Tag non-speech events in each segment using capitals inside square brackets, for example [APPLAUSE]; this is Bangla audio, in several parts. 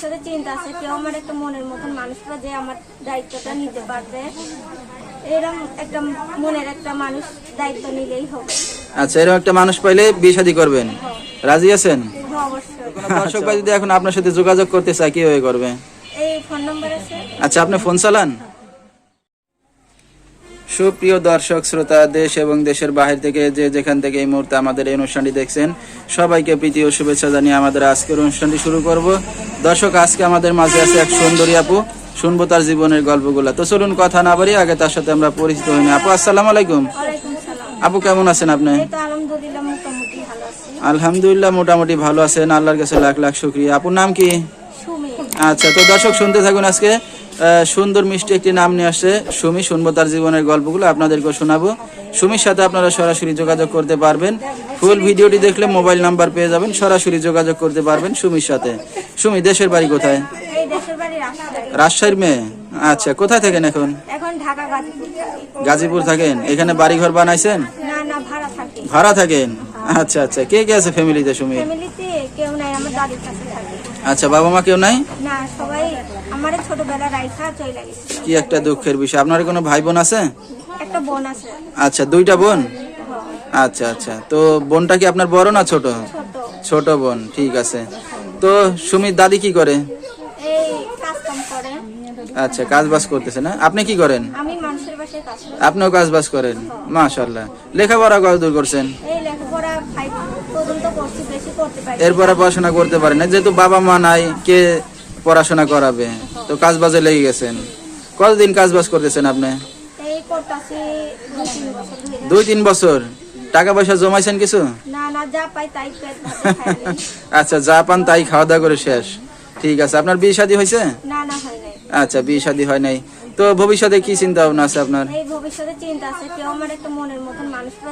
ভবিষ্যতে চিন্তা আছে কেউ আমার একটা মনের মতন মানুষ যে আমার দায়িত্বটা নিতে পারবে। এরকম একটা মনের একটা মানুষ দায়িত্ব নিলেই হবে। আচ্ছা এরকম একটা মানুষ পাইলে বিয়ে শাদী করবেন। রাজি আছেন? হ্যাঁ, দর্শক ভাই যদি এখন আপনার সাথে যোগাযোগ করতে চায় কীভাবে করবে? এই ফোন নম্বর আছে। আচ্ছা আপনি ফোন চালান? সুপ্রিয় দর্শক শ্রোতা দেশ এবং দেশের বাহির থেকে যে যেখান থেকে এই মুহূর্তে আমাদের এই অনুষ্ঠানটি দেখছেন সবাইকে প্রীতি ও শুভেচ্ছা জানিয়ে আমাদের আজকের অনুষ্ঠানটি শুরু করব। দর্শক আজকে আমাদের মাঝে আছে এক সুন্দরী আপু। শুনব তার জীবনের গল্পগুলা। তো চলুন কথা না বাড়ি আগে তার সাথে আমরা পরিচিত হইনি আপু আসসালাম আলাইকুম। আপু কেমন আছেন আপনি? আলহামদুলিল্লাহ মোটামুটি ভালো আছেন। আল্লাহর কাছে লাখ লাখ শুক্রিয়া। আপুর নাম কি? আচ্ছা তো দর্শক শুনতে থাকুন আজকে। সুন্দর মিষ্টি একটি নাম নিয়ে আসছে সুমি। শুনব তার জীবনের গল্পগুলো আপনাদেরকে শোনাবো। সুমির সাথে আপনারা সরাসরি যোগাযোগ করতে পারবেন। ফুল ভিডিওটি দেখলে মোবাইল নাম্বার পেয়ে যাবেন। সরাসরি যোগাযোগ করতে পারবেন সুমির সাথে। সুমি দেশের বাড়ি কোথায়? রাজশাহীর মেয়ে? আচ্ছা কোথায় থাকেন এখন? গাজীপুর। থাকেন? এখানে বাড়ি ঘর বানাইছেন ভাড়া থাকেন? আচ্ছা আচ্ছা। কে কে আছে ফ্যামিলিতে সুমি? আচ্ছা বাবা মা কেউ নাই? গেছে। কি একটা দুঃখের বিষয়। আপনার কোনো ভাই বোন আছে। আচ্ছা দুইটা বোন? হ্যাঁ, আচ্ছা আচ্ছা। তো বোনটা কি আপনার বড় না ছোট। ছোট বোন ঠিক আছে। তো সুমিত দাদি কি করে? আচ্ছা কাজ বাজ করতেছে না? আপনি কি করেন? আপনিও কাজ বাজ করেন? মাশাল্লাহ লেখাপড়া কত দূর করছেন? এরপরে পড়াশোনা করতে পারেন না। যেহেতু বাবা মা নাই কে পড়াশোনা করাবে? তো কাজ বাজে লেগে গেছেন। কতদিন কাজ বাজ করতেছেন আপনি? দুই তিন বছর? টাকা পয়সা জমাইছেন কিছু? না না যা পাই তাই পেট ভাতে খাই। নেই। [LAUGHS] আচ্ছা যা পান তাই খাওয়া দাওয়া করে শেষ। ঠিক আছে আপনার বিয়ে শাদী হয়েছে? না না হয় নাই। আচ্ছা বিয়ে শাদী হয় নাই। তো ভবিষ্যতে কি চিন্তা ভাবনা আছে আপনার? এই ভবিষ্যতে চিন্তা আছে কেউ আমার একটা মনের মতন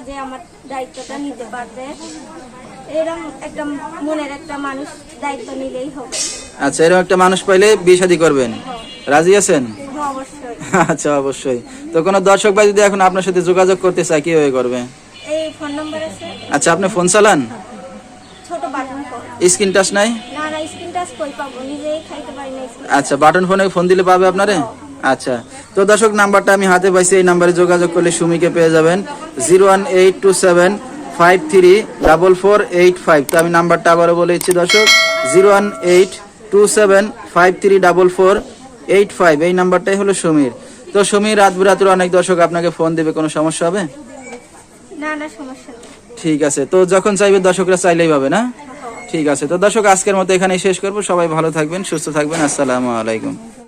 যে আমার দায়িত্বটা নিতে পারবে এরকম একটা মনের একটা মানুষ দায়িত্ব নিলেই হবে। আচ্ছা এরকম একটা মানুষ পাইলে বিয়ে শাদী করবেন। রাজি আছেন? হ্যাঁ, অবশ্যই। [LAUGHS] আচ্ছা অবশ্যই। তো কোনো দর্শক ভাই যদি এখন আপনার সাথে যোগাযোগ করতে চায় কীভাবে করবে? ফোন নম্বর আছে? আচ্ছা আপনি ফোন চালান? ছোট বাটন ফোন। স্ক্রিন টাচ নাই? না না স্ক্রিন টাচ কই পাবো? নিজেই খাইতে পারি না আচ্ছা বাটন ফোনে ফোন দিলে পাবে আপনারে? আচ্ছা তো দর্শক নাম্বারটা আমি হাতে পাইছি এই নাম্বারে যোগাযোগ করলে সুমিকে পেয়ে যাবেন। Zero one eight two seven five three double four eight five. তো আমি নাম্বারটা আবারও বলে দিচ্ছি দর্শক zero one eight two seven five three double four eight five. এই নাম্বারটাই হলো সমীর। তো সমীর রাত বিরাতের অনেক দর্শক আপনাকে ফোন দেবে কোনো সমস্যা হবে? না না সমস্যা নেই। ঠিক আছে তো যখন চাইবে দর্শকরা চাইলেই পাবে না? ঠিক আছে তো দর্শক আজকের মতো এখানেই শেষ করব। সবাই ভালো থাকবেন সুস্থ থাকবেন। আসসালামু আলাইকুম।